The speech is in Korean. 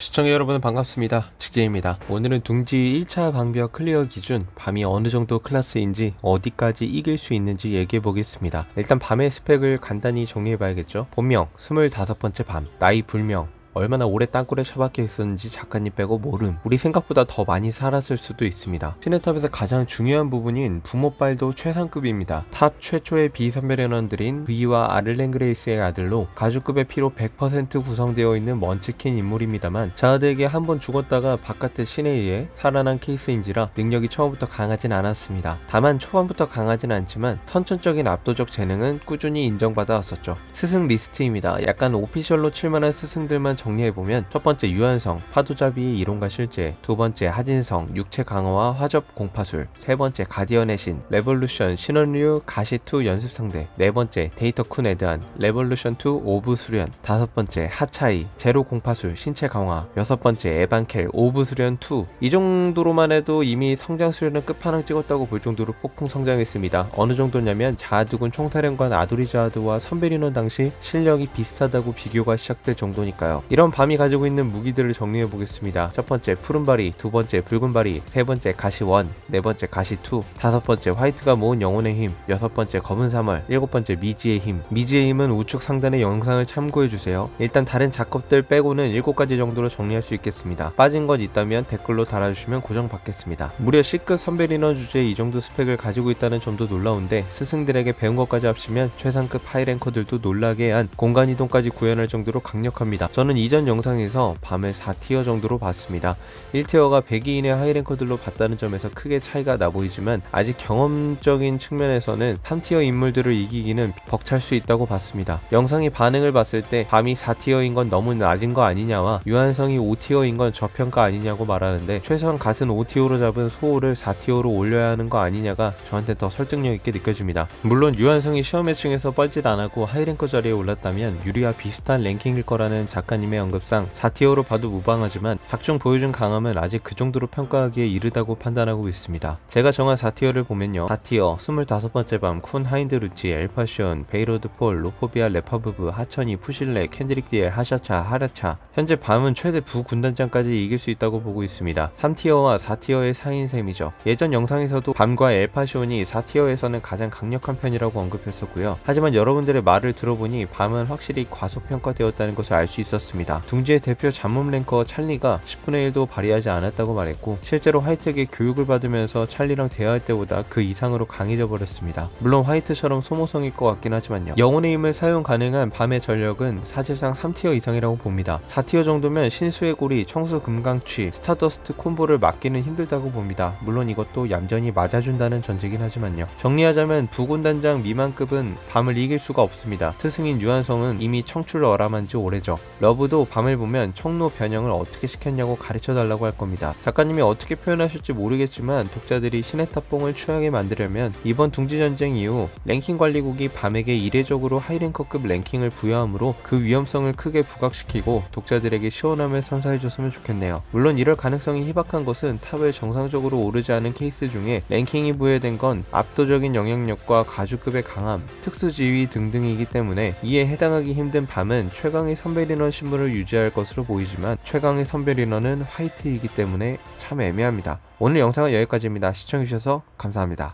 시청자 여러분 반갑습니다. 직재입니다. 오늘은 둥지 1차 방벽 클리어 기준 밤이 어느 정도 클래스인지 어디까지 이길 수 있는지 얘기해 보겠습니다. 일단 밤의 스펙을 간단히 정리해 봐야겠죠. 본명 25번째 밤, 나이 불명, 얼마나 오래 땅굴에 처박혀 있었는지 작가님 빼고 모름. 우리 생각보다 더 많이 살았을 수도 있습니다. 시네탑에서 가장 중요한 부분인 부모빨도 최상급입니다. 탑 최초의 비선별연원들인 V와 아를렌 그레이스의 아들로 가주급의 피로 100% 구성되어 있는 먼치킨 인물입니다만 자아들에게 한 번 죽었다가 바깥의 신에 의해 살아난 케이스인지라 능력이 처음부터 강하진 않았습니다. 다만 초반부터 강하진 않지만 선천적인 압도적 재능은 꾸준히 인정받아 왔었죠. 스승 리스트입니다. 약간 오피셜로 칠만한 스승들만 정 리해보면 첫 번째 유한성, 파도잡이의 이론과 실제, 두 번째 하진성, 육체 강화와 화접 공파술, 세 번째 가디언의 신, 레볼루션 신원류 가시2 연습 상대, 네 번째 데이터 쿤 에드한, 레볼루션2 오브 수련, 다섯 번째 하차이, 제로 공파술 신체 강화, 여섯 번째 에반켈 오브 수련 2. 이 정도로만 해도 이미 성장 수련은 끝판왕 찍었다고 볼 정도로 폭풍 성장했습니다. 어느 정도냐면 자두군 총사령관 아도리자드와 선베리논 당시 실력이 비슷하다고 비교가 시작될 정도니까요. 이런 밤이 가지고 있는 무기들을 정리해 보겠습니다. 첫 번째 푸른바리, 두 번째 붉은바리, 세 번째 가시원, 네 번째 가시2, 다섯 번째 화이트가 모은 영혼의 힘, 여섯 번째 검은 사물, 일곱 번째 미지의 힘. 미지의 힘은 우측 상단의 영상을 참고해 주세요. 일단 다른 작업들 빼고는 일곱 가지 정도로 정리할 수 있겠습니다. 빠진 것 있다면 댓글로 달아주시면 고정받겠습니다. 무려 C급 선배 리너 주제에 이 정도 스펙을 가지고 있다는 점도 놀라운데 스승들에게 배운 것까지 합치면 최상급 하이랭커들도 놀라게 한 공간 이동까지 구현할 정도로 강력합니다. 저는 이전 영상에서 밤을 4티어 정도로 봤습니다. 1티어가 100위인의 하이랭커들로 봤다는 점에서 크게 차이가 나 보이지만 아직 경험적인 측면에서는 3티어 인물들을 이기기는 벅찰 수 있다고 봤습니다. 영상의 반응을 봤을 때 밤이 4티어인 건 너무 낮은 거 아니냐와 유한성이 5티어인 건 저평가 아니냐고 말하는데 최소한 같은 5티어로 잡은 소호를 4티어로 올려야 하는 거 아니냐가 저한테 더 설득력 있게 느껴집니다. 물론 유한성이 시험 매칭에서 뻘짓 안 하고 하이랭커 자리에 올랐다면 유리와 비슷한 랭킹일 거라는 작가님 의 언급상 4티어로 봐도 무방하지만 작중 보여준 강함은 아직 그 정도로 평가하기에 이르다고 판단하고 있습니다. 제가 정한 4티어를 보면요. 4티어 25번째 밤, 쿤 하인드 루치, 엘파시온, 베이로드 폴, 로포비아 레파브브, 하천이, 푸실레, 캔드릭 디엘, 하샤차, 하라차 현재 밤은 최대 부 군단장까지 이길 수 있다고 보고 있습니다. 3티어와 4티어의 사이인 셈이죠. 예전 영상에서도 밤과 엘파시온이 4티어에서는 가장 강력한 편이라고 언급했었고요. 하지만 여러분들의 말을 들어보니 밤은 확실히 과소평가되었다는 것을 알 수 있었습니다. 둥지의 대표 잡몸 랭커 찰리가 10분의 1도 발휘하지 않았다고 말했고 실제로 화이트에게 교육을 받으면서 찰리랑 대화할 때보다 그 이상으로 강해져 버렸습니다. 물론 화이트처럼 소모성일 것 같긴 하지만요. 영혼의 힘을 사용 가능한 밤의 전력은 사실상 3티어 이상이라고 봅니다. 4티어 정도면 신수의 고리, 청수 금강취, 스타더스트 콤보를 막기는 힘들다고 봅니다. 물론 이것도 얌전히 맞아준다는 전제긴 하지만요. 정리하자면 부군 단장 미만급은 밤을 이길 수가 없습니다. 스승인 유한성은 이미 청출 어람한 지 오래죠. 러브 도 밤을 보면 청로 변형을 어떻게 시켰냐고 가르쳐 달라고 할 겁니다. 작가님이 어떻게 표현하실지 모르겠지만 독자들이 시네타뽕을 취하게 만들려면 이번 둥지 전쟁 이후 랭킹 관리국이 밤에게 이례적으로 하이랭커급 랭킹을 부여하므로 그 위험성을 크게 부각시키고 독자들에게 시원함을 선사해줬으면 좋겠네요. 물론 이럴 가능성이 희박한 것은 탑을 정상적으로 오르지 않은 케이스 중에 랭킹이 부여된 건 압도적인 영향력과 가주급의 강함, 특수지위 등등이기 때문에 이에 해당하기 힘든 밤은 최강의 선배리너 신분 을 유지할 것으로 보이지만 최강의 선배리너는 화이트이기 때문에 참 애매합니다. 오늘 영상은 여기까지입니다. 시청해주셔서 감사합니다.